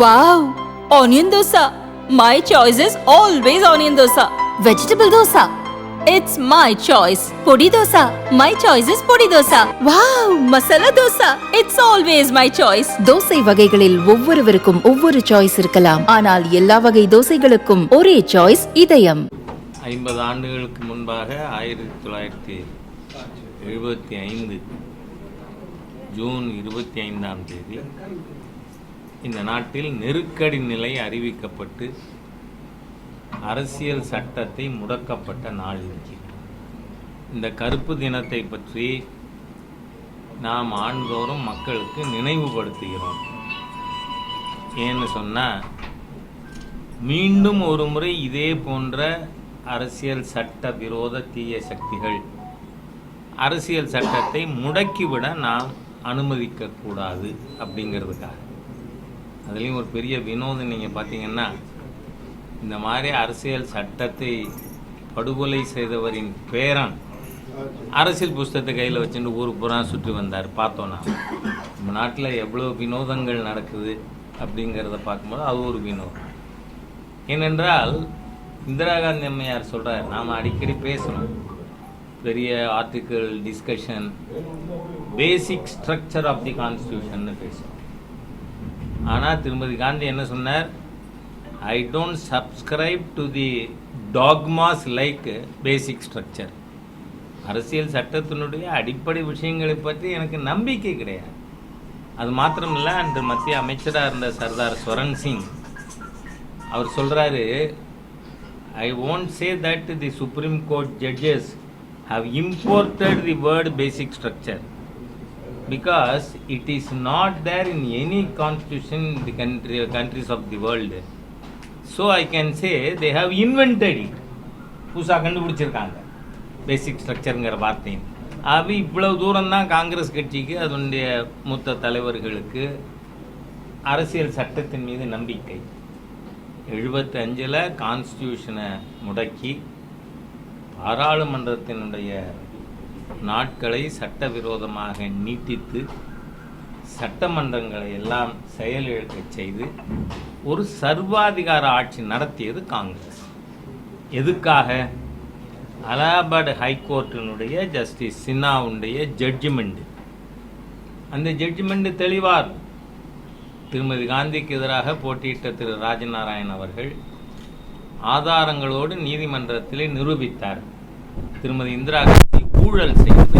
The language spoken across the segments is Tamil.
Wow onion dosa my choice is always onion dosa vegetable dosa it's my choice podi dosa my choice is podi dosa wow masala dosa it's always my choice dosai வகைகளில் ஒவ்வொருவருக்கும் ஒவ்வொரு சாய்ஸ் இருக்கலாம். ஆனால் எல்லா வகை தோசைகளுக்கும் ஒரே சாய்ஸ் இதயம். ஐம்பது ஆண்டுகளுக்கு முன்பாக ஆயிரத்தி தொள்ளாயிரத்தி எழுபத்தி ஐந்து ஜூன் இருபத்தி ஐந்தாம் தேதி இந்த நாட்டில் நெருக்கடி நிலை அறிவிக்கப்பட்டு அரசியல் சட்டத்தை முடக்கப்பட்ட நாள் இது இந்த கருப்பு தினத்தை பற்றி நாம் ஆண்தோறும் மக்களுக்கு நினைவுபடுத்துகிறோம். ஏன்னு சொன்னால் மீண்டும் ஒரு முறை இதே போன்ற அரசியல் சட்ட விரோத தீய சக்திகள் அரசியல் சட்டத்தை முடக்கிவிட நாம் அனுமதிக்கக்கூடாது அப்படிங்கிறதுக்காக. அதுலேயும் ஒரு பெரிய வினோதம் நீங்கள் பார்த்தீங்கன்னா இந்த மாதிரி அரசியல் சட்டத்தை படுகொலை செய்தவரின் பேரன் அரசியல் புஸ்தகத்தை கையில் வச்சுட்டு ஊருக்கு புறா சுற்றி வந்தார் பார்த்தோன்னா. நம்ம நாட்டில் எவ்வளோ வினோதங்கள் நடக்குது அப்படிங்கிறத பார்க்கும்போது அது ஒரு வினோதம். ஏனென்றால் இந்திரா காந்தி அம்மையார் சொல்கிறார் நாம் அடிக்கடி பேசணும். பெரிய article discussion basic structure of the constitution பேசணும் ஆனால் திருமதி காந்தி என்ன சொன்னார்? I don't subscribe to the dogmas like basic structure அரசியல் சட்டத்தினுடைய அடிப்படை விஷயங்களை பற்றி எனக்கு நம்பிக்கை கிடையாது. அது மாத்திரமில்லை அன்று மத்திய அமைச்சராக இருந்த சர்தார் ஸ்வரன் சிங் அவர் சொல்கிறாரு I won't say that the supreme court judges have imported the word basic structure because it is not there in any constitution in the country countries of the world. So i can say they have invented it. புதுசாக கண்டுபிடிச்சிருக்காங்க. பேசிக் ஸ்ட்ரக்சருங்கிற வார்த்தையும். அது இவ்வளவு தூரம் தான் காங்கிரஸ் கட்சிக்கு அதனுடைய மூத்த தலைவர்களுக்கு அரசியல் சட்டத்தின் மீது நம்பிக்கை. எழுபத்தஞ்சில் கான்ஸ்டியூஷனை முடக்கி பாராளுமன்றத்தினுடைய நாட்களை சட்டவிரோதமாக நீட்டித்து சட்டமன்றங்களை எல்லாம் செயலிழக்கச் செய்து ஒரு சர்வாதிகார ஆட்சி நடத்தியது காங்கிரஸ். எதுக்காக? அலகாபாத் ஹைகோர்ட்டினுடைய ஜஸ்டிஸ் சின்னாவுடைய ஜட்ஜ்மெண்ட் அந்த ஜட்ஜ்மெண்ட் தெளிவார். திருமதி காந்திக்கு எதிராக போட்டியிட்ட திரு ராஜநாராயண் அவர்கள் ஆதாரங்களோடு நீதிமன்றத்திலே நிரூபித்தார். திருமதி இந்திரா காந்தி ஊழல் செய்து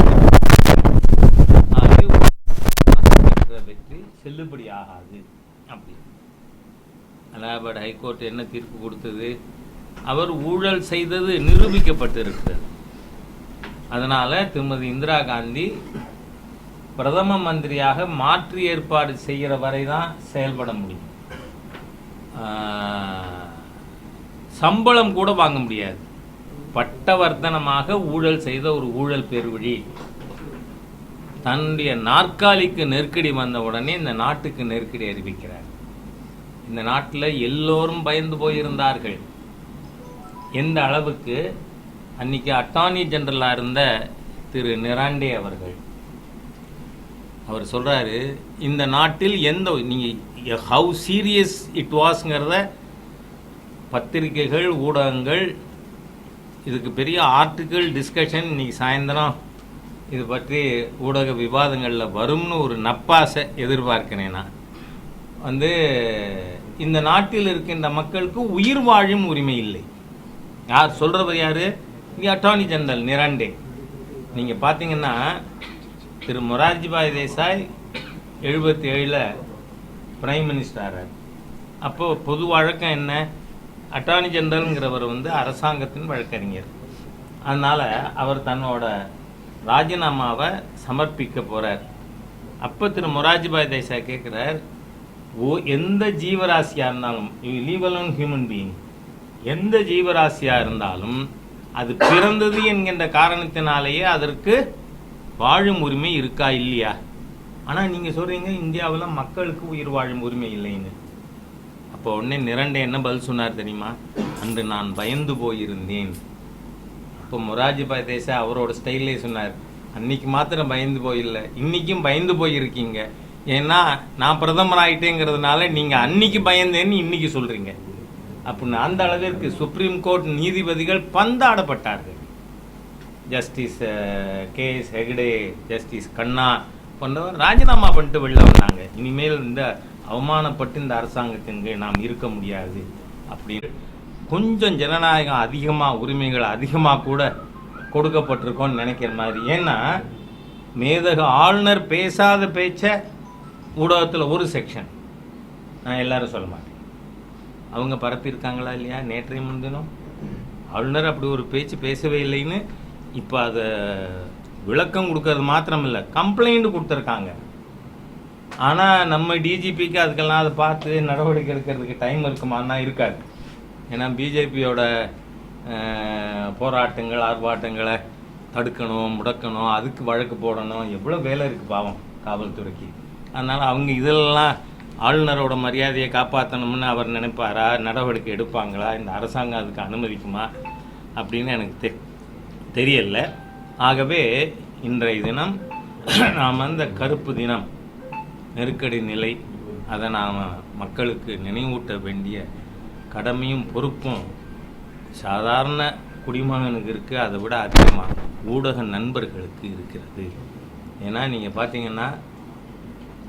வெற்றி செல்லுபடி ஆகாது அப்படி. அலகாபாத் ஹைகோர்ட் என்ன தீர்ப்பு கொடுத்தது? அவர் ஊழல் செய்தது நிரூபிக்கப்பட்டிருக்கிறது. அதனால் திருமதி இந்திரா காந்தி பிரதம மந்திரியாக மாற்று ஏற்பாடு செய்கிற வரை தான் செயல்பட முடியும். சம்பளம் கூட வாங்க முடியாது. பட்டவர்த்தனமாக ஊழல் செய்த ஒரு ஊழல் பெருவழி. தன்னுடைய நாற்காலிக்கு நெருக்கடி வந்த உடனே இந்த நாட்டுக்கு நெருக்கடி அறிவிக்கிறார். இந்த நாட்டில் எல்லோரும் பயந்து போயிருந்தார்கள். எந்த அளவுக்கு? அன்னைக்கு அட்டார்னி ஜெனரலாக இருந்த திரு நிராண்டே அவர்கள். அவர் சொல்கிறாரு இந்த நாட்டில் எந்த நீங்கள் ஹவு சீரியஸ் இட் வாஸ்ங்கிறத பத்திரிகைகள் ஊடகங்கள் இதுக்கு பெரிய ஆர்டிக்கிள் டிஸ்கஷன் இன்னைக்கு சாயந்தரம். இது பற்றி ஊடக விவாதங்களில் வரும்னு ஒரு நப்பாசை எதிர்பார்க்கிறேன் நான். வந்து இந்த நாட்டில் இருக்கின்ற மக்களுக்கு உயிர் வாழும் உரிமை இல்லை. யார் சொல்கிறவர் யார்? இங்கே அட்டார்னி ஜெனரல் நிராண்டே. நீங்கள் பார்த்தீங்கன்னா திரு மொரார்ஜிபாய் தேசாய் எழுபத்தி ஏழில் பிரைம் மினிஸ்டர் அப்போது பொது வழக்கம் என்ன? அட்டார்னி ஜெனரல்ங்கிறவர் வந்து அரசாங்கத்தின் வழக்கறிஞர். அதனால் அவர் தன்னோட ராஜினாமாவை சமர்ப்பிக்க போகிறார் அப்போ திரு மொராஜிபாய் தேசாய் கேட்குறார் ஓ எந்த ஜீவராசியாக இருந்தாலும் லீவலன் ஹியூமன் பீயிங் எந்த ஜீவராசியாக இருந்தாலும் அது பிறந்தது என்கின்ற காரணத்தினாலேயே அதற்கு வாழும் உரிமை இருக்கா இல்லையா? ஆனால் நீங்கள் சொல்கிறீங்க இந்தியாவில் மக்களுக்கு உயிர் வாழும் உரிமை இல்லைன்னு. அப்போ உடனே நிரண்டே என்ன பதில் சொன்னார் தெரியுமா? அன்று நான் பயந்து போயிருந்தேன். அப்போ மொராஜிபாய் தேசா அவரோட ஸ்டைல்லே சொன்னார் அன்னைக்கு மாத்திரம் பயந்து போயில்ல இன்னைக்கும் பயந்து போயிருக்கீங்க. ஏன்னா நான் பிரதமர் ஆயிட்டேங்கிறதுனால நீங்கள் அன்னைக்கு பயந்தேன்னு இன்னைக்கு சொல்கிறீங்க அப்படின்னு அந்த அளவிற்கு சுப்ரீம் கோர்ட் நீதிபதிகள் பந்தாடப்பட்டார்கள். Justice K S Hegde justice Khanna போன்றவர் ராஜினாமா பண்ணிட்டு வெளில வந்தாங்க. இனிமேல் இந்த அவமானப்பட்டு இந்த அரசாங்கத்தின் கீழ் நாம் இருக்க முடியாது. அப்படின்னு கொஞ்சம் ஜனநாயகம் அதிகமாக உரிமைகள் அதிகமாக கூட கொடுக்கப்பட்டிருக்கோன்னு நினைக்கிற மாதிரி. ஏன்னா மேதக ஆளுநர் பேசாத பேச்சை ஊடகத்தில் ஒரு செக்ஷன் நான் எல்லாரும் சொல்ல மாட்டேன். அவங்க பரப்பியிருக்காங்களா இல்லையா? நேற்றைய முன்தினம்? ஆளுநர் அப்படி ஒரு பேச்சு பேசவே இல்லைன்னு இப்போ அதை விளக்கம் கொடுக்கறது மாத்திரம் இல்லை கம்ப்ளைண்ட் கொடுத்துருக்காங்க. ஆனால் நம்ம டிஜிபிக்கு அதுக்கெல்லாம் அதை பார்த்து நடவடிக்கை எடுக்கிறதுக்கு டைம் இருக்குமான்னா இருக்காது. ஏன்னா பிஜேபியோட போராட்டங்கள் ஆர்ப்பாட்டங்களை தடுக்கணும் முடக்கணும் அதுக்கு வழக்கு போடணும். எவ்வளோ வேலை இருக்குது பாவம் காவல்துறைக்கு. அதனால் அவங்க இதெல்லாம் ஆளுநரோட மரியாதையை காப்பாற்றணும்னு அவர் நினைப்பாரா? நடவடிக்கை எடுப்பாங்களா? இந்த அரசாங்கம் அதுக்கு அனுமதிக்குமா? அப்படின்னு எனக்கு தெ தெரியல. ஆகவே இன்றைய தினம் நாம் அந்த கருப்பு தினம் நெருக்கடி நிலை அதை நாம் மக்களுக்கு நினைவூட்ட வேண்டிய கடமையும் பொறுப்பும் சாதாரண குடிமகனுக்கு இருக்குது அதை விட அதிகமாக ஊடக நண்பர்களுக்கு இருக்கிறது. ஏன்னா நீங்கள் பார்த்தீங்கன்னா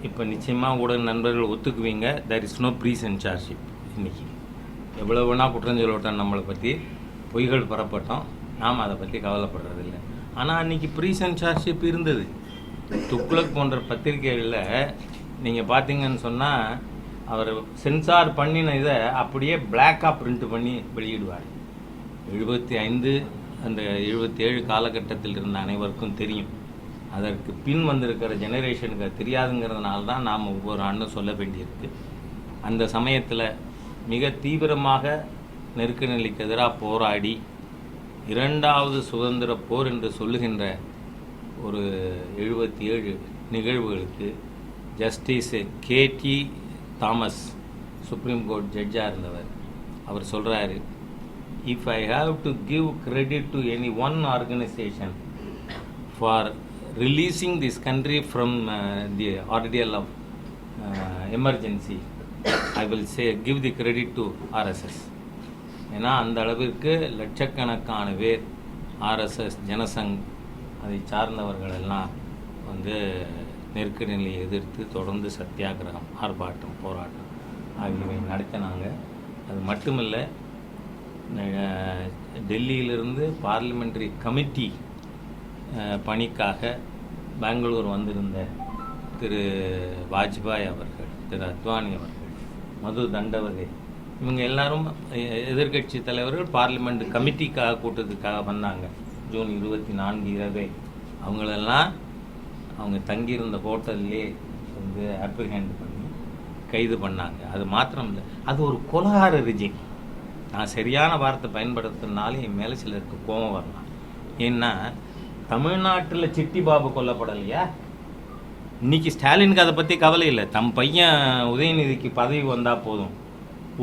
இப்போ நிச்சயமாக ஊடக நண்பர்கள் ஒத்துக்குவீங்க. There is no pre censorship இன்றைக்கி எவ்வளோ வேணால் குற்றஞ்சொல்லோட்டம் நம்மளை பற்றி பொய்கள் பரப்பட்டோம் நாம் அதை பற்றி கவலைப்படுறதில்ல. ஆனால் அன்னைக்கு ப்ரீ சென்சார்ஷிப் இருந்தது. துக்ளக் போன்ற பத்திரிகைகளில் நீங்கள் பார்த்தீங்கன்னு சொன்னால் அவர் சென்சார் பண்ணின இதை அப்படியே பிளாக்காக பிரிண்ட் பண்ணி வெளியிடுவார். எழுபத்தி ஐந்து அந்த எழுபத்தி ஏழு காலகட்டத்தில் இருந்த அனைவருக்கும் தெரியும். அதற்கு பின் வந்திருக்கிற ஜெனரேஷனுக்கு தெரியாதுங்கிறதுனால தான் நாம் ஒவ்வொரு ஆண்டும் சொல்ல வேண்டியிருக்கு. அந்த சமயத்தில் மிக தீவிரமாக நெருக்க நிலைக்கு எதிராக போராடி இரண்டாவது சுதந்திர போர் என்று சொல்லுகின்ற ஒரு எழுபத்தி ஏழு நிகழ்வுகளுக்கு justice K T Thomas supreme court ஜட்ஜாக இருந்தவர். அவர் சொல்கிறாரு if I have to give credit to any one organisation for releasing this country from the ordeal of emergency I will say give the credit to RSS ஏன்னா அந்த அளவிற்கு லட்சக்கணக்கான பேர் ஆர்எஸ்எஸ் ஜனசங் அதை சார்ந்தவர்கள் எல்லாம் வந்து நெருக்கடி நிலையை எதிர்த்து தொடர்ந்து சத்தியாகிரகம் ஆர்ப்பாட்டம் போராட்டம் ஆகியவை நடத்தினாங்க. அது மட்டுமல்ல டெல்லியிலிருந்து பார்லிமெண்ட்ரி கமிட்டி பணிக்காக பெங்களூர் வந்திருந்த திரு வாஜ்பாய் அவர்கள் திரு அத்வானி அவர்கள் மது தண்டவதே இவங்க எல்லாரும் எதிர்கட்சி தலைவர்கள் பார்லிமெண்ட் கமிட்டிக்காக கூட்டத்துக்காக வந்தாங்க. ஜூன் இருபத்தி நான்கு இரவே அவங்களெல்லாம் அவங்க தங்கியிருந்த ஹோட்டல்லே வந்து அப்ரிஹேண்ட் பண்ணி கைது பண்ணாங்க. அது மாத்திரம் இல்லை அது ஒரு கொலகார ரிஜிம் நான் சரியான வார்த்தை பயன்படுத்துறதுனால என் மேலே சிலருக்கு கோபம் வரலாம். ஏன்னா தமிழ்நாட்டில் சிட்டி பாபு கொல்லப்படலையா? இன்னைக்கு ஸ்டாலினுக்கு அதை பற்றி கவலை இல்லை. தம் பையன் உதயநிதிக்கு பதவி வந்தால் போதும்.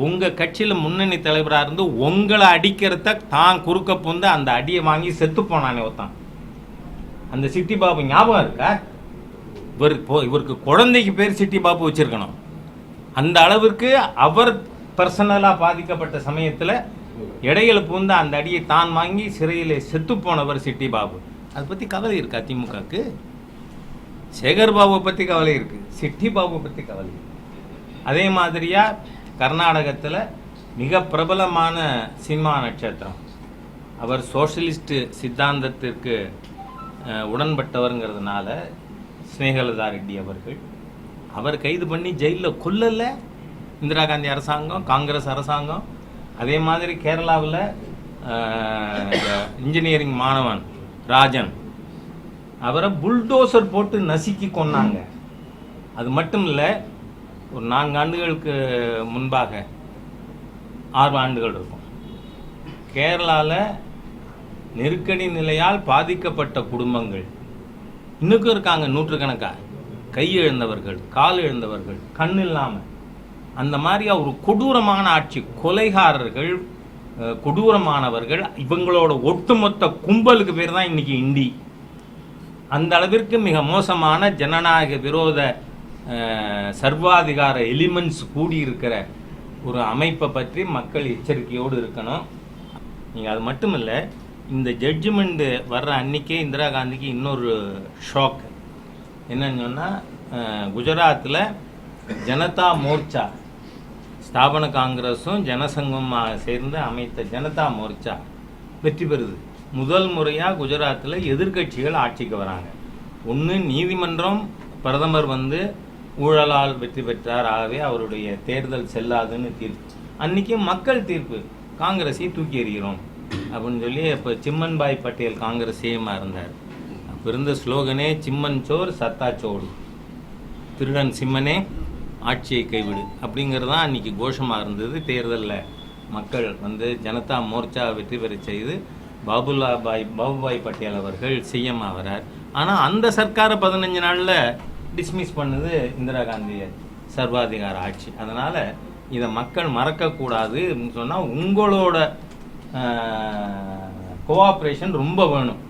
உங்கள் கட்சியில் முன்னணி தலைவராக இருந்து உங்களை அடிக்கிறத தான் குறுக்க புந்து அந்த அடியை வாங்கி செத்து போனானே ஒருத்தான். அந்த சிட்டி பாபு ஞாபகம் இருக்கா? இவர் இவருக்கு குழந்தைக்கு பேர் சிட்டி பாபு வச்சிருக்கணும். அந்த அளவிற்கு அவர் பர்சனலாக பாதிக்கப்பட்ட சமயத்தில் இடையில பூந்து அந்த அடியை தான் வாங்கி சிறையில் செத்து போனவர் சிட்டி பாபு. அதை பற்றி கவலை இருக்கா திமுகக்கு சேகர் பாபுவை பற்றி கவலை இருக்கு. சிட்டி பாபுவை பற்றி கவலை அதே மாதிரியா கர்நாடகத்தில் மிக பிரபலமான சினிமா நட்சத்திரம். அவர் சோஷலிஸ்ட் சித்தாந்தத்திற்கு உடன்பட்டவருங்கிறதுனால ஸ்னேகலதா ரெட்டி அவர்கள். அவர் கைது பண்ணி ஜெயிலில் கொல்லல. இந்திரா காந்தி அரசாங்கம் காங்கிரஸ் அரசாங்கம். அதே மாதிரி கேரளாவில் இன்ஜினியரிங் மாணவன் ராஜன். அவரை புல்டோசர் போட்டு நசுக்கி கொன்னாங்க. அது மட்டும் இல்லை ஒரு நான்கு ஆண்டுகளுக்கு முன்பாக ஆறு ஆண்டுகள் இருக்கும். கேரளாவில் நெருக்கடி நிலையால் பாதிக்கப்பட்ட குடும்பங்கள் இன்னுக்கும் இருக்காங்க நூற்றுக்கணக்காக கை இழந்தவர்கள் கால் இழந்தவர்கள் கண் இல்லாமல் அந்த மாதிரியா ஒரு கொடூரமான ஆட்சி. கொலைகாரர்கள் கொடூரமானவர்கள் இவங்களோட ஒட்டுமொத்த கும்பலுக்கு பேர் தான் இன்னைக்கு இந்தி. அந்த அளவிற்கு மிக மோசமான ஜனநாயக விரோத சர்வாதிகார எலிமெண்ட்ஸ் கூடியிருக்கிற ஒரு அமைப்பை பற்றி மக்கள் எச்சரிக்கையோடு இருக்கணும். நீங்கள் அது மட்டும் இல்லை இந்த ஜட்ஜ்மெண்ட்டு வர்ற அன்னைக்கே இந்திரா காந்திக்கு இன்னொரு ஷாக் என்னன்னு சொன்னால் குஜராத்தில் ஜனதா மோர்ச்சா ஸ்தாபன காங்கிரஸும் ஜனசங்கமாக சேர்ந்து அமைத்த ஜனதா மோர்ச்சா வெற்றி பெறுது. முதல் முறையாக குஜராத்தில் எதிர்க்கட்சிகள் ஆட்சிக்கு வராங்க. ஒன்று நீதிமன்றம் பிரதமர் வந்து ஊழலால் வெற்றி பெற்றார். ஆகவே அவருடைய தேர்தல் செல்லாதுன்னு தீர்ப்பு. அன்னைக்கு மக்கள் தீர்ப்பு. காங்கிரஸை தூக்கி எறிகிறோம். அப்படின்னு சொல்லி இப்போ சிம்மன்பாய் பட்டேல் காங்கிரஸ் சிஎம்மாக இருந்தார். அப்போ இருந்த ஸ்லோகனே சிம்மன் சோர் சத்தா சோடு. திருடன் சிம்மனே ஆட்சியை கைவிடு. அப்படிங்கிறது தான் அன்றைக்கி கோஷமாக இருந்தது. தேர்தலில் மக்கள் வந்து ஜனதா மோர்ச்சா வெற்றி பெற செய்து பாபுலா பாய் பாபுபாய் பட்டேல் அவர்கள் சிஎம் ஆகிறார் ஆனால் அந்த சர்க்காரை பதினஞ்சு நாளில் டிஸ்மிஸ் பண்ணுது இந்திரா காந்தி சர்வாதிகார ஆட்சி. அதனால் இதை மக்கள் மறக்கக்கூடாதுன்னு சொன்னால் உங்களோட கோஆப்ரேஷன் ரொம்ப வேணும்.